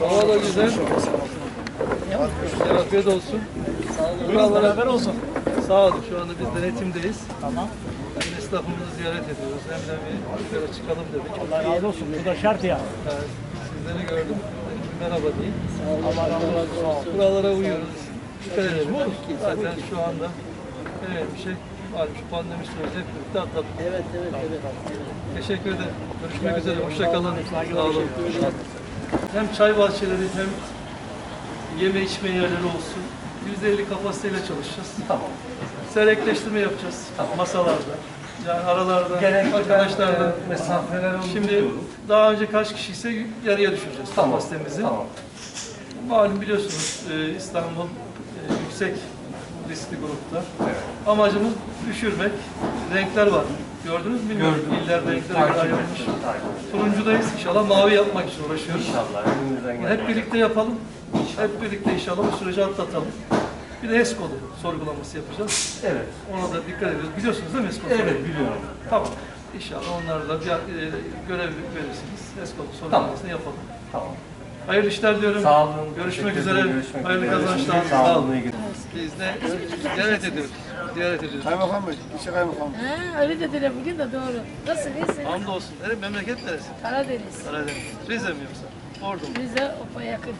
Hava da güzel. Afiyet olsun. Buyurun beraber olsun. Sağ olun. Şu anda biz denetimdeyiz. Tamam. Hem esnafımızı ziyaret ediyoruz. Hem de bir şöyle çıkalım dedik. Allah razı olsun. Bu da şart ya. Yani sizleri gördüm. Merhaba diyeyim. Allah razı olsun. Kurallara uyuyoruz. Dikkat edelim. Zaten şu anda evet bir şey var. Şu pandemi süreci hep birlikte atlattık. Evet, evet, evet. Teşekkür ederim. Görüşmek üzere. Hoşça kalın. Sağ olun. Hem çay bahçeleri hem yeme içme yerleri olsun. %50 kapasiteyle çalışacağız. Tamam. Serekleştirme yapacağız masalarda. Yani aralarda arkadaşlarla mesafeler Şimdi daha önce kaç kişiyse yarıya düşüreceğiz kapasitemizi. Malum biliyorsunuz e, İstanbul e, yüksek riskli grupta. Amacımız düşürmek. Renkler var. Gördünüz mü bilmiyorum. İller renklere göre ayrılmış. Turuncudayız. İnşallah mavi yapmak için uğraşıyoruz. İnşallah. Hep birlikte yapalım. Hep birlikte inşallah bu süreci atlatalım. Bir de HES kodu sorgulaması yapacağız. Evet. Ona da dikkat ediyoruz. Biliyorsunuz değil mi kodu? Evet biliyorum. Tamam. İnşallah onlarla bir e, görev verirsiniz. HES kodu sorgulamasını yapalım. Tamam. Hayırlı işler diyorum. Sağ olun. Görüşmek üzere. Görüşmek Hayırlı kazançlar. Sağ olun. iyi günler. Biz de ziyaret ediyoruz. Ziyaret ediyoruz. Kaymakam Bey, işe kaymakam. Ha, öyle dediler bugün de doğru. Nasıl iyisin? Hamdolsun. Nereye? Memleket neresi? Karadeniz. Karadeniz. Rize mi yoksa? Ordu mu? Bize opa yakın.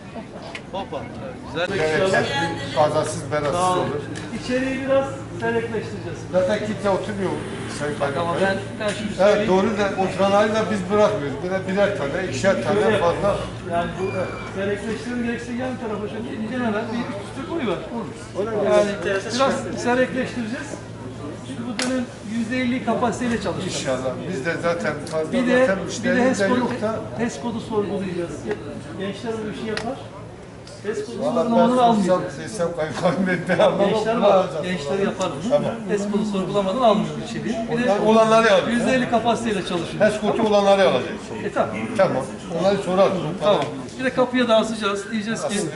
Opa. Hoppa. Evet, güzel. İnşallah. Kazasız belasız olur. İçeriği biraz serekleştireceğiz. Zaten kimse oturmuyor Sayın Ama Kaymakam Bey. ben, ben şunu Evet doğru da oturanları da biz bırakmıyoruz. Böyle birer tane, ikişer tane yapalım. fazla. Yani bu serekleştirim gerekse yan tarafa şöyle ineceğim hemen bir üstü koy var. Yani biraz serekleştireceğiz. Şimdi bu dönem %50 kapasiteyle çalışacağız. İnşallah. Biz de zaten fazla Bir de, zaten bir de müşterimiz HES de kodu, yok da. HES kodu sorgulayacağız. Gençler bu işi yapar. Kodu Valla ben sorgulamadan sosyal Bey devamlı Gençler var, alacağız. gençler yapar bunu. HES kodu sorgulamadan almıyoruz içeriği. Bir de olanları alacağız. %50 kapasiteyle çalışıyoruz. HES kodu olanları alacağız. E tamam. Tamam. Onları sorarız. Tamam. Bir de kapıya da asacağız. Diyeceğiz ki bizim?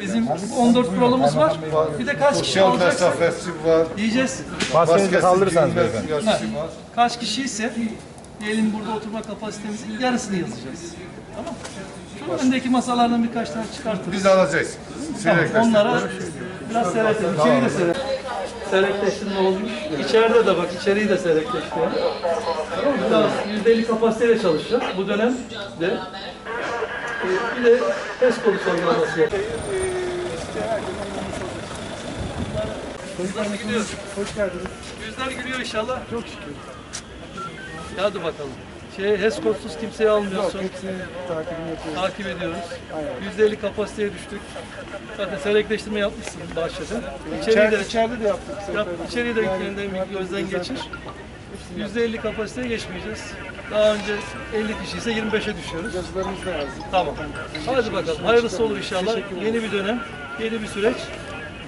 bizim 14 kuralımız var. Bir de kaç kişi Sosyal olacaksa mesafesi var. diyeceğiz. Maskesi kaldırırsanız beyefendi. var. Kaç kişiyse diyelim burada oturma kapasitemizin yarısını yazacağız. Tamam mı? Öndeki masalardan birkaç tane çıkartırız. Biz alacağız. Tamam, onlara biraz seyretelim. İçeriği de seyret. Seyrekleştirme olmuş. İçeride de bak içeriği de seyrekleştirelim. Tamam mı? Daha %50 kapasiteyle çalışacağız bu dönemde. Ee, Bir de test kodu sorgulaması yapacağız. Nasıl gidiyor? Hoş geldiniz. Yüzler gülüyor inşallah. Çok şükür. Hadi bakalım. Şey, HES kodsuz kimseyi almıyorsun. Hepsini takibini yapıyoruz. Takip ediyoruz. %50 kapasiteye düştük. Zaten selektleştirme yapmışsın bahçede. İçeriği de, içeride de yaptık. yap, içeriği de yeniden bir gözden geçir. %50 kapasiteye geçmeyeceğiz. Daha önce 50 kişi ise 25'e düşüyoruz. Yazılarımız da yazdık. Tamam. Hadi bakalım. Hayırlısı olur inşallah. Yeni bir dönem, yeni bir süreç.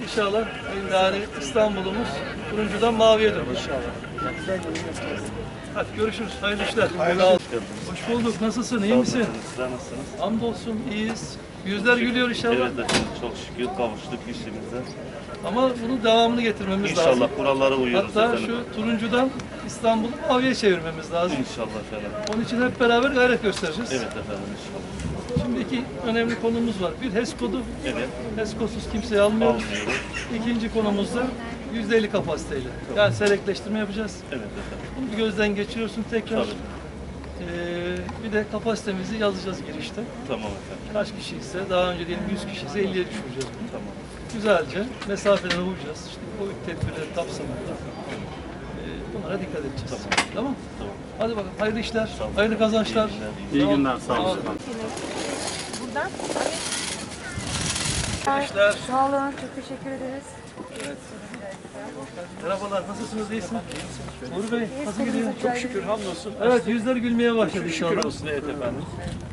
İnşallah yani İstanbul'umuz turuncudan maviye dönür. İnşallah. Hadi görüşürüz. Hayırlı işler. Sağ ol. Hoş bulduk. Nasılsın? İyi misin? Sizler nasılsınız? Hamdolsun. iyiyiz. Yüzler gülüyor inşallah. Evet efendim çok şükür kavuştuk işimize. Ama bunun devamını getirmemiz lazım. İnşallah kurallara uyuyoruz Hatta efendim. şu turuncudan İstanbul'u maviye çevirmemiz lazım. İnşallah efendim. Onun için hep beraber gayret göstereceğiz. Evet efendim inşallah. Şimdi iki önemli konumuz var. Bir HES kodu. Evet. HES kodsuz kimseyi almıyoruz. Almıyoruz. İkinci konumuz da %50 kapasiteyle. Yani selektleştirme yapacağız. Evet efendim. Bunu bir gözden geçiriyorsun tekrar. Tabii. Ee, bir de kapasitemizi yazacağız girişte. Tamam efendim. Kaç kişi ise daha önce diyelim 100 kişi ise 50'ye düşüreceğiz bunu. Tamam. Güzelce mesafelere uyacağız. İşte o tedbirleri kapsamında. Ee, bunlara dikkat edeceğiz. Tamam. Tamam. Hadi bakalım. Hayırlı işler. olun. Hayırlı kazançlar. İyi İyi günler, sağ olun. Buradan. Hayırlı işler. Sağ olun. Çok teşekkür ederiz. Merhabalar. Nasılsınız? İyisiniz? Uğur Bey nasıl gidiyor? Çok şükür. hamdolsun. Evet yüzler gülmeye başladı inşallah. olsun evet efendim.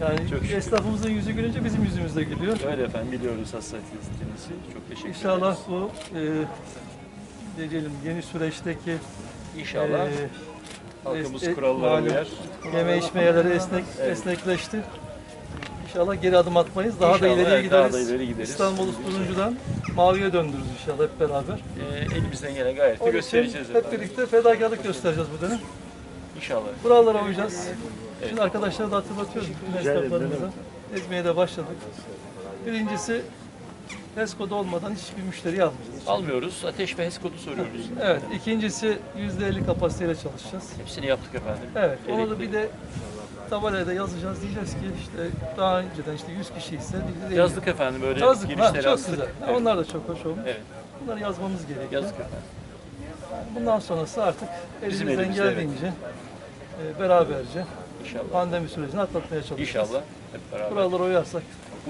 Yani esnafımızın yüzü gülünce bizim yüzümüz de gülüyor. Öyle efendim biliyoruz hassasiyetinizi. Çok teşekkür ederiz. İnşallah bu e, ne diyelim yeni süreçteki İnşallah. e, halkımız es- e, kurallara malum uyar. Yeme içme yerleri esnek, esnekleşti. İnşallah geri adım atmayız. Daha da İnşallah, ileriye evet, daha gideriz. da ileri gideriz. İstanbul'u turuncudan maviye döndürürüz inşallah hep beraber. Ee, elimizden gelen gayreti Onun göstereceğiz hep efendim. birlikte fedakarlık göstereceğiz bu dönem. İnşallah. Kurallara uyacağız. Şimdi arkadaşlara da hatırlatıyorum. Bütün esnaflarımıza. Etmeye de başladık. Birincisi HES kodu olmadan hiçbir müşteri almayacağız. Almıyoruz. Ateş ve HES kodu soruyoruz. Evet. ikincisi %50 kapasiteyle çalışacağız. Hepsini yaptık efendim. Evet. Onu da bir de tabelaya da yazacağız. Diyeceğiz ki işte daha önceden işte 100 kişi ise. Yazdık efendim böyle Yazdık. Ha, girişleri çok astık. güzel. Ha, Evet. Onlar da çok hoş olmuş. Evet. Bunları yazmamız gerekiyor. Yazdık efendim. Bundan sonrası artık Bizim elimizden elimizde, geldiğince e, beraberce İnşallah. pandemi sürecini atlatmaya çalışacağız. İnşallah. Hep beraber. Kurallara uyarsak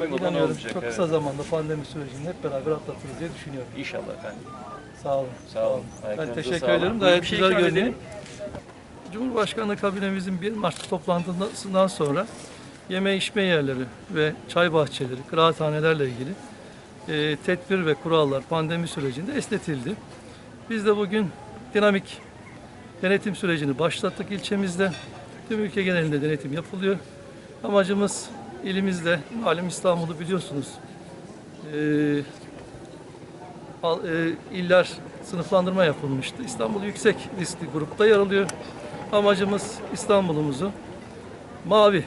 İnanıyorum olmayacak, çok evet. kısa zamanda pandemi sürecini hep beraber atlatırız diye düşünüyorum. İnşallah efendim. Sağ olun. Sağ olun. Ben Ayaklarınıza teşekkür sağlık. ederim. Gayet bir şey güzel ikram görünüyor. edelim. Cumhurbaşkanlığı kabinemizin 1 Mart toplantısından sonra yeme içme yerleri ve çay bahçeleri, kıraathanelerle ilgili e, tedbir ve kurallar pandemi sürecinde esnetildi. Biz de bugün dinamik denetim sürecini başlattık ilçemizde. Tüm ülke genelinde denetim yapılıyor. Amacımız ilimizde, malum İstanbul'u biliyorsunuz, e, e, iller sınıflandırma yapılmıştı. İstanbul yüksek riskli grupta yer alıyor. Amacımız İstanbul'umuzu mavi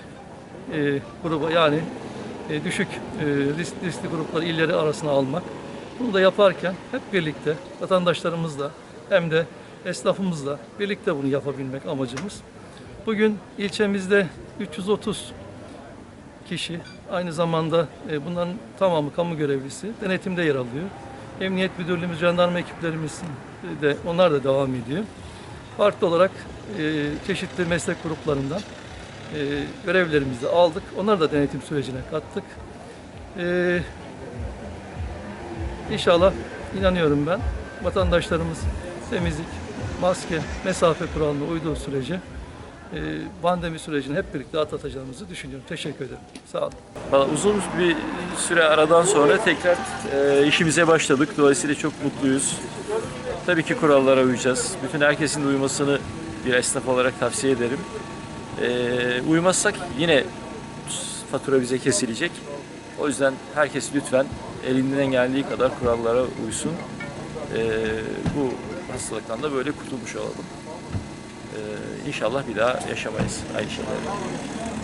e, gruba yani e, düşük e, risk, riskli grupları illeri arasına almak. Bunu da yaparken hep birlikte vatandaşlarımızla hem de esnafımızla birlikte bunu yapabilmek amacımız. Bugün ilçemizde 330 kişi aynı zamanda e, bunların tamamı kamu görevlisi denetimde yer alıyor. Emniyet müdürlüğümüz, jandarma ekiplerimiz de onlar da devam ediyor. Farklı olarak e, çeşitli meslek gruplarından e, görevlerimizi aldık. Onları da denetim sürecine kattık. E, inşallah inanıyorum ben vatandaşlarımız temizlik, maske, mesafe kuralına uyduğu sürece pandemi sürecini hep birlikte atlatacağımızı düşünüyorum. Teşekkür ederim. Sağ olun. Valla uzun bir süre aradan sonra tekrar e, işimize başladık. Dolayısıyla çok mutluyuz. Tabii ki kurallara uyacağız. Bütün herkesin de uymasını bir esnaf olarak tavsiye ederim. E, uymazsak yine fatura bize kesilecek. O yüzden herkes lütfen elinden geldiği kadar kurallara uysun. E, bu hastalıktan da böyle kurtulmuş olalım. E, inşallah bir daha yaşamayız aynı şeyleri.